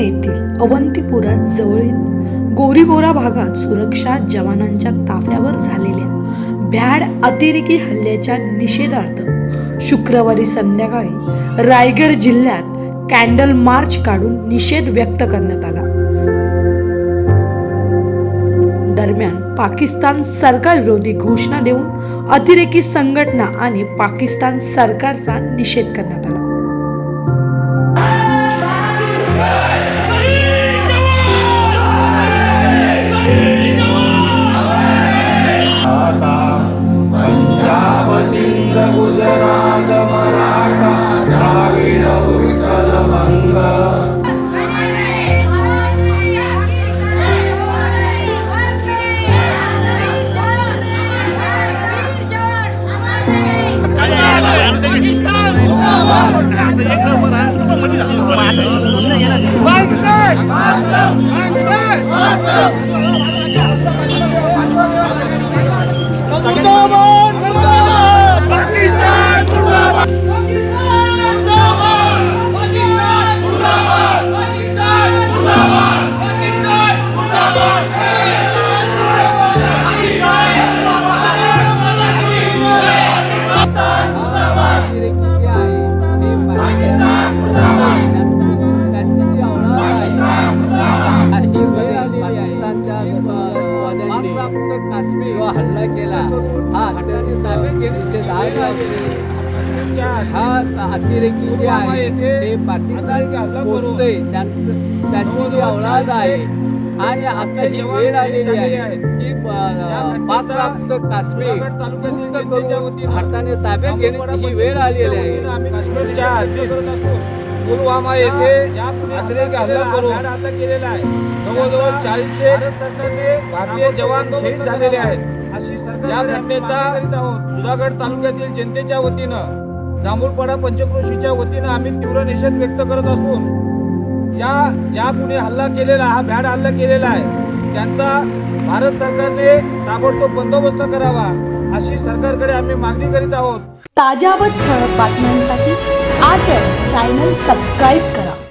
येथील अवंतीपुरा जवळील गोरीबोरा भागात सुरक्षा जवानांच्या ताफ्यावर झालेल्या भ्याड अतिरेकी हल्ल्याच्या निषेधार्थ शुक्रवारी संध्याकाळी रायगड जिल्ह्यात कॅन्डल मार्च काढून निषेध व्यक्त करण्यात आला. दरम्यान पाकिस्तान सरकारविरोधी घोषणा देऊन अतिरेकी संघटना आणि पाकिस्तान सरकारचा निषेध करण्यात आला. अतिरेकी काश्मीर. जो हल्ला केला हा हल्ल्याने ताब्यात घेणे निषेधार्ह असून हा अतिरेकी जे आहे ते पाकिस्तान पोचते त्यांची जी औलाद आहे आणि आता ही वेळ आलेली आहे की पाक प्राप्त काश्मीर भारताने ताब्यात घेण्याची ही वेळ आलेली आहे. पुलवामा येथे अतिरेकी हल्ला करून केलेला आहे जवळजवळ चाळीसशे सरकारने भारतीय जवान शहीद झालेले आहेत. अशी सरकार या घटनेचा सुधागड तालुक्यातील जनतेच्या वतीनं जांभूळपाडा पंचक्रोशीच्या वतीनं आम्ही तीव्र निषेध व्यक्त करत असून या ज्या कुणी हल्ला केलेला हा भ्याड हल्ला केलेला आहे त्यांचा भारत सरकारने ताबडतोब बंदोबस्त करावा अशी सरकारकडे आम्ही मागणी करीत आहोत. ताज्या व ठळक बातम्यांसाठी आज चॅनल सबस्क्राईब करा.